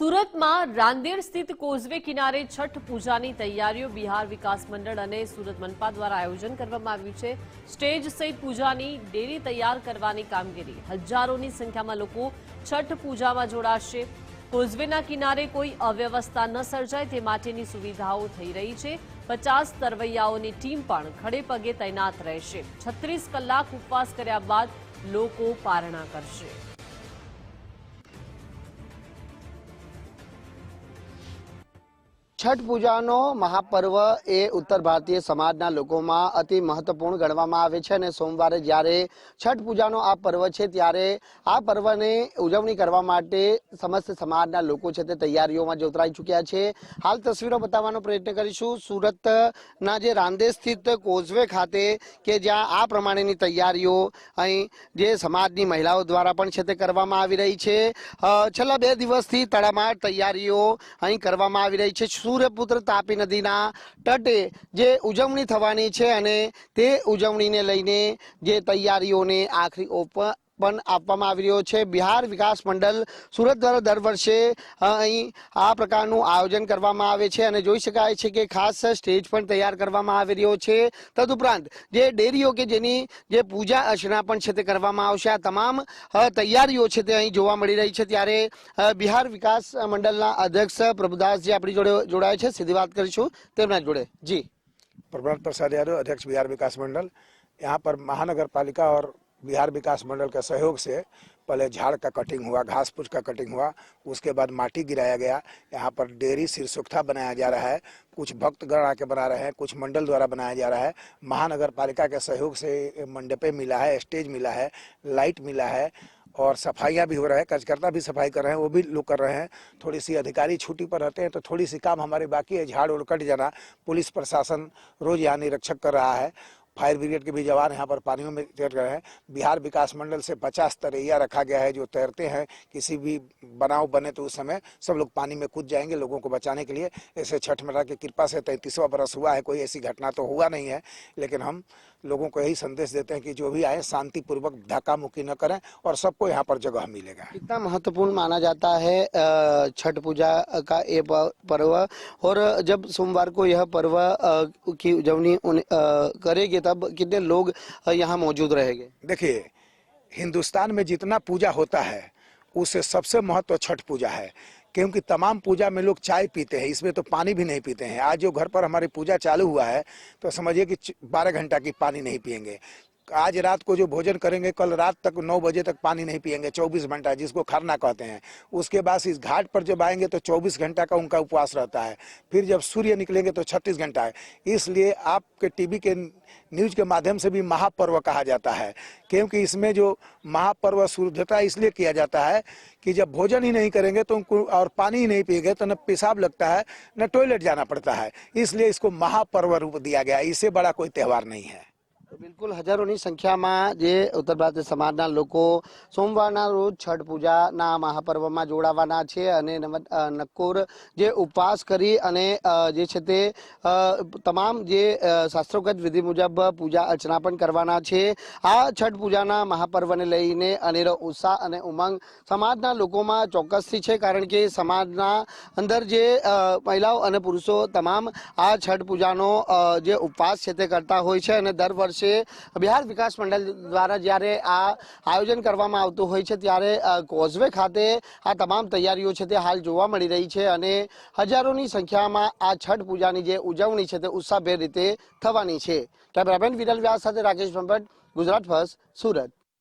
સુરતમાં રાંદેર સ્થિત કોઝવે કિનારે છઠ પૂજાની તૈયારીઓ બિહાર વિકાસ મંડળ અને સુરત મનપા દ્વારા આયોજન કરવામાં આવ્યું છે. સ્ટેજ સહિત પૂજાની ડેરી તૈયાર કરવાની કામગીરી. હજારોની સંખ્યામાં લોકો છઠ પૂજામાં જોડાશે. કોઝવેના કિનારે કોઈ અવ્યવસ્થા ન સર્જાય તે માટેની સુવિધાઓ થઈ રહી છે. પચાસ તરવૈયાઓની ટીમ પણ ખડે પગે તૈનાત રહેશે. છત્રીસ કલાક ઉપવાસ કર્યા બાદ લોકો પારણા કરશે. છઠ પૂજાનો મહાપર્વ એ ઉત્તર ભારતીય સમાજના લોકોમાં અતિ મહત્વપૂર્ણ ગણવામાં આવે છે અને સોમવારે જ્યારે છઠ પૂજાનો આ પર્વ છે ત્યારે આ પર્વને ઉજવણી કરવા માટે સમસ્ત સમાજના લોકો છે તે તૈયારીઓમાં જોતરાઈ ચૂક્યા છે. હાલ તસવીરો બતાવવાનો પ્રયત્ન કરીશું. સુરતના જે રાંદે સ્થિત કોઝવે ખાતે કે જ્યાં આ પ્રમાણેની તૈયારીઓ અહીં જે સમાજની મહિલાઓ દ્વારા પણ છે તે કરવામાં આવી રહી છે. છેલ્લા બે દિવસથી તડામાર તૈયારીઓ અહીં કરવામાં આવી રહી છે. સૂર્યપુત્ર તાપી નદીના તટે જે ઉજવણી થવાની છે અને તે ઉજવણીને લઈને જે તૈયારીઓને આખરી ઓપ પણ આપવામાં આવી રહ્યો છે બિહાર વિકાસ મંડળ સુરત દ્વારા દર વર્ષે અ, અહીં આ પ્રકારનું આયોજન કરવામાં આવે છે અને જોઈ શકાય છે કે ખાસ સ્ટેજ પણ તૈયાર કરવામાં આવી રહ્યો છે તદુપરાંત જે ડેરીઓ કે જેની જે પૂજા અર્ચના પણ છે તે કરવામાં આવશે આ તમામ અ, તૈયારીઓ છે તે અહીં જોવા મળી રહી છે ત્યારે અ, બિહાર વિકાસ મંડળના અધ્યક્ષ પ્રભુદાસજી આપણી જોડે જોડાય છે સીધી વાત કરીશું તેમના જોડે જી प्रभात प्रसाद यादव अध्यक्ष बिहार विकास मंडल यहाँ पर महानगर पालिका और बिहार विकास मंडल के सहयोग से पहले झाड़ का कटिंग हुआ, घास फूस का कटिंग हुआ, उसके बाद माटी गिराया गया। यहाँ पर डेयरी सिरसुख्ता बनाया जा रहा है, कुछ भक्तगण आके बना रहे हैं, कुछ मंडल द्वारा बनाया जा रहा है। महानगर पालिका के सहयोग से मंडपे मिला है, स्टेज मिला है, लाइट मिला है और सफाइयाँ भी हो रहा है, कार्यकर्ता भी सफ़ाई कर रहे हैं, वो भी लोग कर रहे हैं। थोड़ी सी अधिकारी छुट्टी पर रहते हैं तो थोड़ी सी काम हमारे बाकी है, झाड़ उड़ कट जाना, पुलिस प्रशासन रोज यहाँ निरीक्षक कर रहा है। फायर ब्रिगेड के भी जवान यहाँ पर पानियों में तैर रहे हैं। बिहार विकास मंडल से पचास तरैया रखा गया है, जो तैरते हैं, किसी भी बनाव बने तो उस समय सब लोग पानी में कूद जाएँगे लोगों को बचाने के लिए। ऐसे छठ माता की कृपा से तैंतीसवा बरस हुआ है, कोई ऐसी घटना तो हुआ नहीं है, लेकिन हम लोगों को यही संदेश देते हैं कि जो भी आए शांतिपूर्वक धक्का मुक्की न करें और सबको यहाँ पर जगह मिलेगा। कितना महत्वपूर्ण माना जाता है छठ पूजा का ये पर्व। और जब सोमवार को यह पर्व की उजवनी करेंगे तब कितने लोग यहाँ मौजूद रहेंगे? देखिए हिंदुस्तान में जितना पूजा होता है उससे सबसे महत्व छठ पूजा है। क्योंकि तमाम पूजा में लोग चाय पीते हैं इसमें तो पानी भी नहीं पीते हैं आज जो घर पर हमारी पूजा चालू हुआ है तो समझिए कि बारह घंटा की पानी नहीं पियेंगे आज रात को जो भोजन करेंगे, कल रात तक नौ बजे तक पानी नहीं पियेंगे, चौबीस घंटा, जिसको खरना कहते हैं। उसके बाद इस घाट पर जब आएँगे तो चौबीस घंटा का उनका उपवास रहता है। फिर जब सूर्य निकलेंगे तो छत्तीस घंटा है। इसलिए आपके टीवी के न्यूज़ के माध्यम से भी महापर्व कहा जाता है, क्योंकि इसमें जो महापर्व शुद्धता इसलिए किया जाता है कि जब भोजन ही नहीं करेंगे तो उनको और पानी ही नहीं पिएँगे तो न पेशाब लगता है, न टॉयलेट जाना पड़ता है। इसलिए इसको महापर्व रूप दिया गया इससे बड़ा कोई त्यौहार नहीं है। બિલકુલ હજારોની સંખ્યામાં જે ઉત્તર ભારતીય સમાજના લોકો સોમવારના રોજ છઠ પૂજાના મહાપર્વમાં જોડાવાના છે અને નક્કોર જે ઉપવાસ કરી અને જે છે તે તમામ જે શાસ્ત્રોગત વિધિ મુજબ પૂજા અર્ચના પણ કરવાના છે. આ છઠ પૂજાના મહાપર્વને લઈને અનેરો ઉત્સાહ અને ઉમંગ સમાજના લોકોમાં ચોક્કસથી છે, કારણ કે સમાજના અંદર જે મહિલાઓ અને પુરુષો તમામ આ છઠ પૂજાનો જે ઉપવાસ છે તે કરતા હોય છે અને દર વર્ષે બિહાર વિકાસ મંડળ દ્વારા જ્યારે આ આયોજન કરવામાં આવતું હોય છે, ત્યારે કોઝવે ખાતે આ તમામ તૈયારીઓ છે તે હાલ જોવા મળી રહી છે અને હજારોની સંખ્યામાં આ છઠ પૂજાની જે ઉજવણી છે તે ઉત્સાહભેર રીતે થવાની છે. કેમેરામેન વિરલ વ્યાસ સાથે રાકેશ ભંભટ, ગુજરાત ફર્સ્ટ, સુરત.